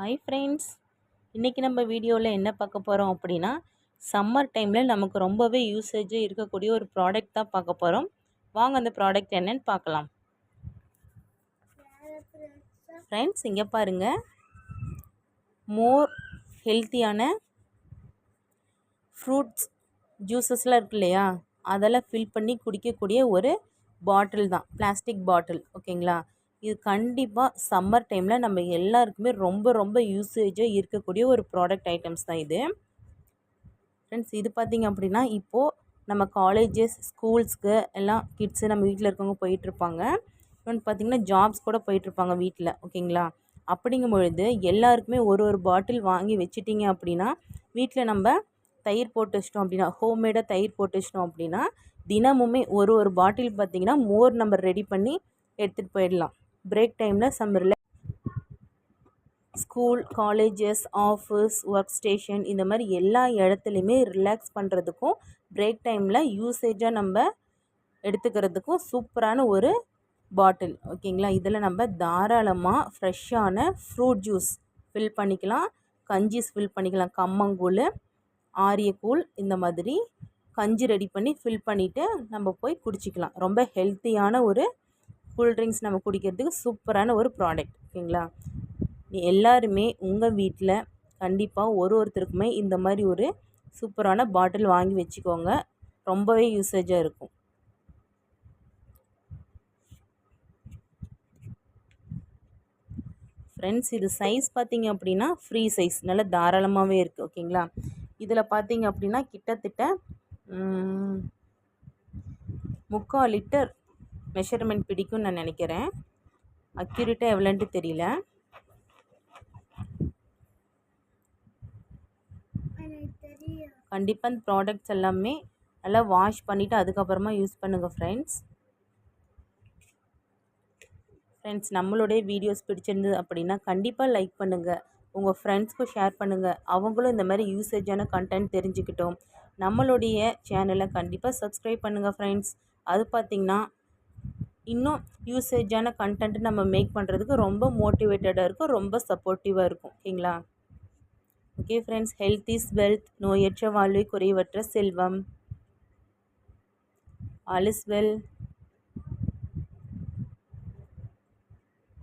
Hi friends இன்றைக்கி நம்ம வீடியோவில் என்ன பார்க்க போகிறோம் அப்படின்னா சம்மர் டைமில் நமக்கு ரொம்பவே யூசேஜ் இருக்கக்கூடிய ஒரு ப்ராடக்ட் தான் பார்க்க போகிறோம் வாங்க அந்த ப்ராடக்ட் என்னன்னு பார்க்கலாம். ஃப்ரெண்ட்ஸ் இங்கே பாருங்கள் மோர் ஹெல்த்தியான ஃப்ரூட்ஸ் ஜூஸஸ்லாம் இருக்கு இல்லையா? அதெல்லாம் ஃபில் பண்ணி குடிக்கக்கூடிய ஒரு பாட்டில் தான். பிளாஸ்டிக் பாட்டில் ஓகேங்களா இது கண்டிப்பாக சம்மர் டைமில் நம்ம எல்லாருக்குமே ரொம்ப ரொம்ப யூசேஜாக இருக்கக்கூடிய ஒரு ப்ராடக்ட் ஐட்டம்ஸ் தான் இது. ஃப்ரெண்ட்ஸ் இது பார்த்திங்க அப்படின்னா இப்போது நம்ம காலேஜஸ் ஸ்கூல்ஸ்க்கு எல்லாம் கிட்ஸு நம்ம வீட்டில் இருக்கவங்க போயிட்டுருப்பாங்க. இன்னொன்று பார்த்திங்கன்னா ஜாப்ஸ் கூட போயிட்டுருப்பாங்க வீட்டில் ஓகேங்களா அப்படிங்கும் பொழுது எல்லாருக்குமே ஒரு ஒரு பாட்டில் வாங்கி வச்சுட்டிங்க அப்படின்னா வீட்டில் நம்ம தயிர் போட்டு வச்சிட்டோம் அப்படின்னா ஹோம்மேடாக தயிர் போட்டு வச்சிட்டோம் அப்படின்னா தினமுமே ஒரு ஒரு பாட்டில் பார்த்திங்கன்னா மோர் நம்ம ரெடி பண்ணி எடுத்துகிட்டு போயிடலாம். பிரேக் டைமில் some relay school colleges office work station இந்த மாதிரி எல்லா இடத்துலையுமே ரிலாக்ஸ் பண்ணுறதுக்கும் பிரேக் டைமில் யூசேஜாக நம்ம எடுத்துக்கிறதுக்கும் சூப்பரான ஒரு பாட்டில் ஓகேங்களா இதில் நம்ம தாராளமாக ஃப்ரெஷ்ஷான ஃப்ரூட் ஜூஸ் ஃபில் பண்ணிக்கலாம். கஞ்சிஸ் ஃபில் பண்ணிக்கலாம். கம்மங்கூழ் ஆரியக்கூழ் இந்த மாதிரி கஞ்சி ரெடி பண்ணி ஃபில் பண்ணிவிட்டு நம்ம போய் குடிச்சிக்கலாம். ரொம்ப ஹெல்த்தியான ஒரு கூல்ட்ரிங்க்ஸ் நம்ம குடிக்கிறதுக்கு சூப்பரான ஒரு ப்ராடக்ட் ஓகேங்களா? எல்லாருமே உங்கள் வீட்டில் கண்டிப்பாக ஒரு ஒருத்தருக்குமே இந்த மாதிரி ஒரு சூப்பரான பாட்டில் வாங்கி வச்சுக்கோங்க. ரொம்பவே யூசேஜாக இருக்கும். ஃப்ரெண்ட்ஸ் இது சைஸ் பார்த்தீங்க அப்படின்னா ஃப்ரீ சைஸ் நல்லா தாராளமாகவே இருக்குது ஓகேங்களா? இதில் பார்த்தீங்க அப்படின்னா கிட்டத்தட்ட முக்கால் லிட்டர் மெஷர்மெண்ட் பிடிக்கும்னு நான் நினைக்கிறேன். அக்யூரேட்டாக எவ்வளோன்ட்டு தெரியல. கண்டிப்பாக இந்த ப்ராடக்ட்ஸ் எல்லாமே நல்லா வாஷ் பண்ணிவிட்டு அதுக்கப்புறமா யூஸ் பண்ணுங்கள் ஃப்ரெண்ட்ஸ் ஃப்ரெண்ட்ஸ் நம்மளுடைய வீடியோஸ் பிடிச்சிருந்தது அப்படின்னா கண்டிப்பாக லைக் பண்ணுங்கள் உங்கள் ஃப்ரெண்ட்ஸ்க்கும் ஷேர் பண்ணுங்கள் அவங்களும் இந்த மாதிரி யூசேஜான கண்டென்ட் தெரிஞ்சுக்கிட்டோம். நம்மளுடைய சேனலை கண்டிப்பாக சப்ஸ்கிரைப் பண்ணுங்கள் ஃப்ரெண்ட்ஸ் அது பார்த்திங்கன்னா இன்னும் யூசேஜான கண்டென்ட் நம்ம மேக் பண்ணுறதுக்கு ரொம்ப மோட்டிவேட்டடாக இருக்கும் ரொம்ப சப்போர்ட்டிவாக இருக்கும். ஓகேங்களா? Okay friends health is wealth நோயற்ற வாழ்வை குறைவற்ற செல்வம். All is well